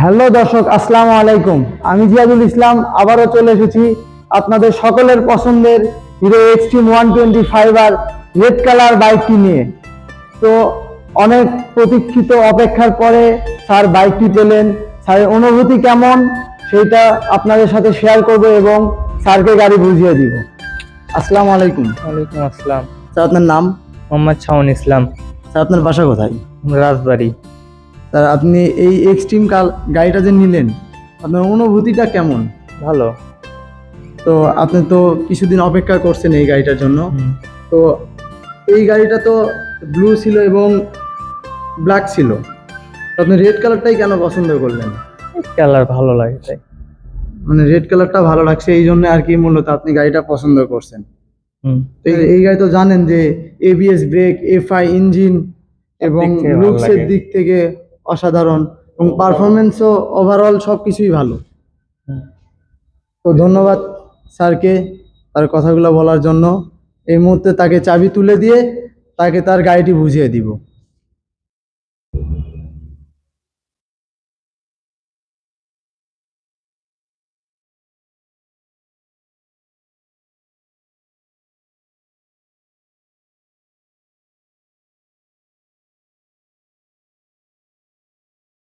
Hello দর্শক আসসালামু আলাইকুম। আমি জিয়াদুল ইসলাম আবারও চলে এসেছি আপনাদের সকলের পছন্দের Hero Xtreme one twenty five আর রেড কালার বাইকটি নিয়ে। তো অনেক প্রতীক্ষিত অপেক্ষার পরে স্যার বাইকটি পেলেন। স্যারের অনুভূতি কেমন সেটা আপনাদের সাথে শেয়ার করব এবং স্যারকে গাড়ি বুঝিয়ে দিব। আসসালামু আলাইকুম। ওয়ালাইকুম আসসালাম। স্যার আপনার নাম? মোহাম্মদ শাওন ইসলাম। স্যার আপনার বাসা কোথায়? রাজবাড়ি। স্যার আপনি এই এক্সট্রিম কাল গাড়িটা যে নিলেন আপনার অনুভূতিটা কেমন? ভালো। তো আপনি তো কিছুদিন অপেক্ষা করছেন এই গাড়িটার জন্য। তো এই গাড়িটা তো ব্লু ছিল এবং ব্ল্যাক ছিল। আপনি রেড কালারটাই কেন পছন্দ করলেন? কালার ভালো লাগে তাই। মানে রেড কালারটা ভালো লাগছে এই জন্য আর কি মূলত আপনি গাড়িটা পছন্দ করছেন। এই- এই গাড়ি তো জানেন যে এবিএস ব্রেক এফআই ইঞ্জিন এবং লুকসের দিক থেকে অসাধারণ এবং পারফরমেন্সও ওভারঅল সব কিছুই ভালো। তো ধন্যবাদ স্যারকে তার কথাগুলো বলার জন্য। এই মুহূর্তে তাকে চাবি তুলে দিয়ে তাকে তার গাড়িটি বুঝিয়ে দিব।